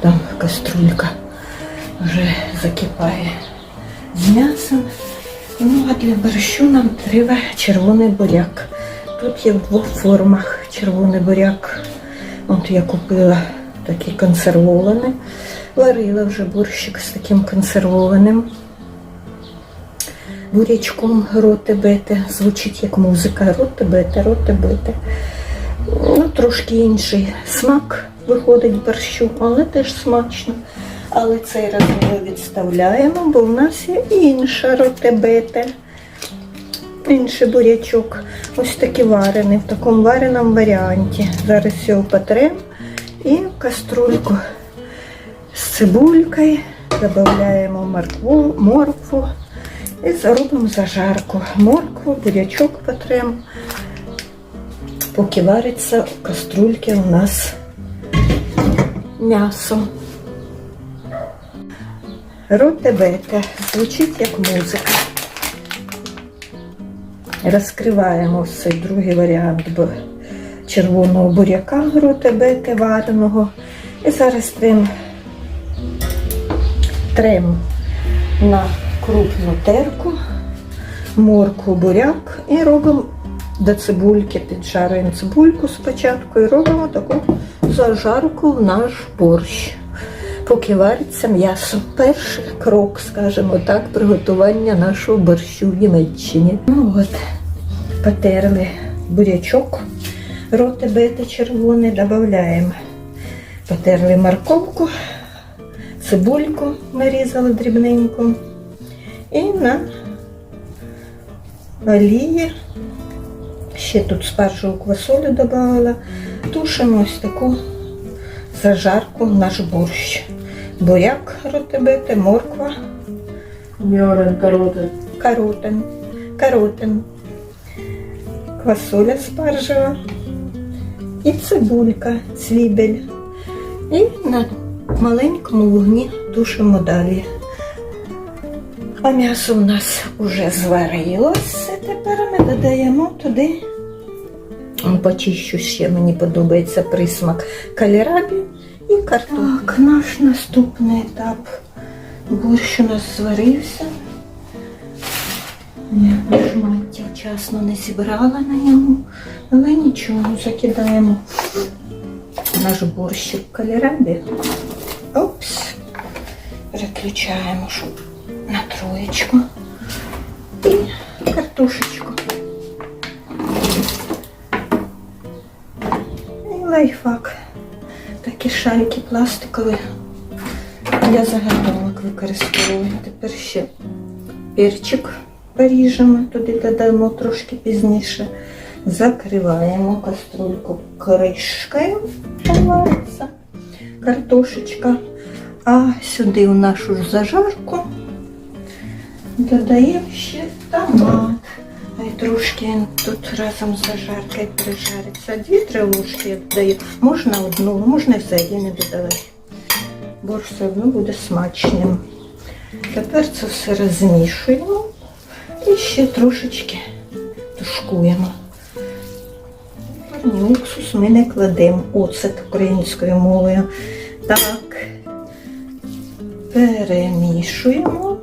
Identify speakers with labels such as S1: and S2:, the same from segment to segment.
S1: там каструлька вже закипає з м'ясом. Ну, а для борщу нам треба червоний буряк. Тут є в двох формах червоний буряк. От я купила такий консервований. Варила вже борщик з таким консервованим бурячком роти бете. Звучить як музика. Роти бете, роти бете. Ну, трошки інший смак виходить борщу, але теж смачно. Але цей раз ми відставляємо, бо в нас є інша ротебете. Інший бурячок. Ось такий варений, в такому вареному варіанті. Зараз його потрем і каструльку з цибулькою. Додаємо моркву, моркву і зробимо зажарку. Моркву, бурячок потрем. Поки вариться в каструльці у нас м'ясо. Ротебете звучить як музика. Розкриваємо цей другий варіант червоного буряка ротебете вареного. І зараз трем, трем на крупну терку, морку, буряк і робимо до цибульки, піджарюємо цибульку спочатку і робимо таку зажарку в наш борщ. Поки вариться м'ясо. Перший крок, скажімо так, приготування нашого борщу в Німеччині. Ну от, потерли бурячок, роти бити червоний, додаємо. Потерли морковку, цибульку нарізали дрібненько. І на олії, ще тут спаржеву квасолю додала, тушимо ось таку зажарку в наш борщ. Буряк ротибити, морква,
S2: Мьорен, короти.
S1: каротин, каротин, квасоля спаржева і цибулька, цвібель. І на маленькому вогні тушимо далі. А м'ясо у нас вже зварилося. Тепер ми додаємо туди. Почищу ще, мені подобається присмак калірабі і картоплі. Так, наш наступний етап. Борщ у нас зварився. Шмаття вчасно не зібрала на ньому, але нічого, закидаємо наш борщик калірабі. Опс. Переключаємо на троєчку. І картошечку. Лайфхак. Такі шарики пластикові для заготовок використовую. Тепер ще перчик поріжемо, туди додамо трошки пізніше. Закриваємо каструльку кришкою, вариться картошечка. А сюди в нашу зажарку додаємо ще томат. Трошки тут разом з зажаркою прижариться. Дві-три ложки я додаю. Можна одну, можна взагалі не додавати. Борщ все одно буде смачним. Тепер це все розмішуємо і ще трошечки тушкуємо. Ні, уксус ми не кладемо. Оцет українською мовою. Так. Перемішуємо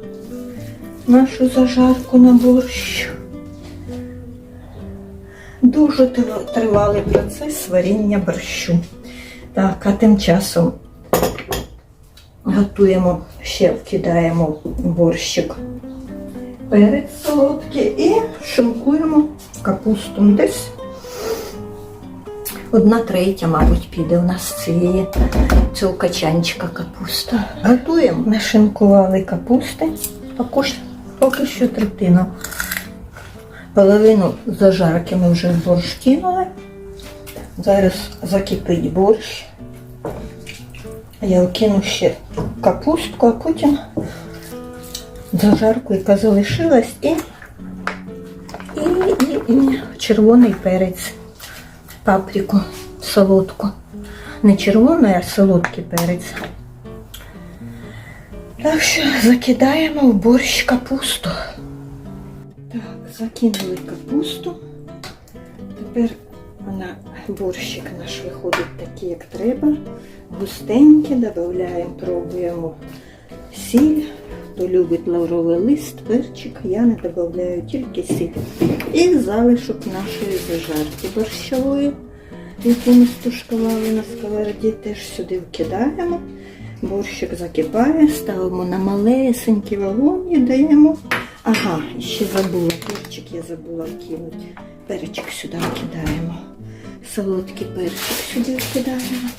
S1: нашу зажарку на борщ. Дуже тривалий процес варіння борщу. Так, а тим часом готуємо, ще вкидаємо борщик перець солодкий і шинкуємо капусту. Десь одна третя, мабуть, піде у нас цієї цього качанчика капуста. Готуємо. Нашинкували капусти, також поки що третину. Половину зажарки ми вже в борщ кинули. Зараз закипить борщ. Я вкину ще капустку, а потім зажарку, яка залишилась, і, і, і, і червоний перець, паприку солодку. Не червоний, а солодкий перець. Так що закидаємо в борщ капусту. Закинули капусту. Тепер вона борщик наш виходить такий, як треба. Густенький, додаємо, пробуємо сіль. Хто любить лавровий лист, перчик, я не додаю тільки сіль. І залишок нашої зажарки борщової, яку ми стушкували на сковороді, теж сюди вкидаємо. Борщик закипає, ставимо на малесенький вогонь і даємо. Ага, ще забула, перчик я забула вкинути. Перчик сюди вкидаємо. Солодкий перчик сюди вкидаємо.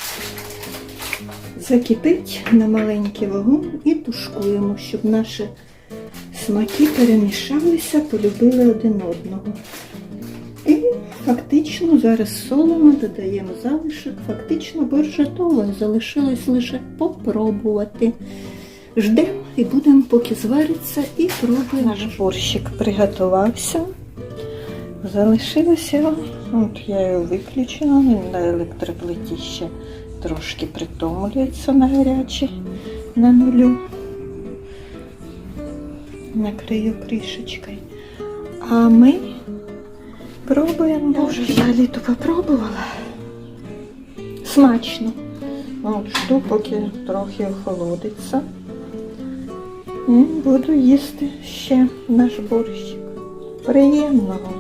S1: Закипить на маленький вогонь і тушкуємо, щоб наші смаки перемішалися, полюбили один одного. І фактично зараз солимо, додаємо залишок. Фактично борщ готовий. Залишилось лише попробувати. Ждемо і будемо поки звариться і пробуємо. Наш борщик приготувався. Залишилося, от я його виключила, він на електроплиті ще трошки притомлюється на гарячі на нулю. Накрию кришечкою. А ми пробуємо. Боже, я літо попробувала. Смачно. От жду, поки трохи охолодиться. Буду їсти ще наш борщик. Приємного.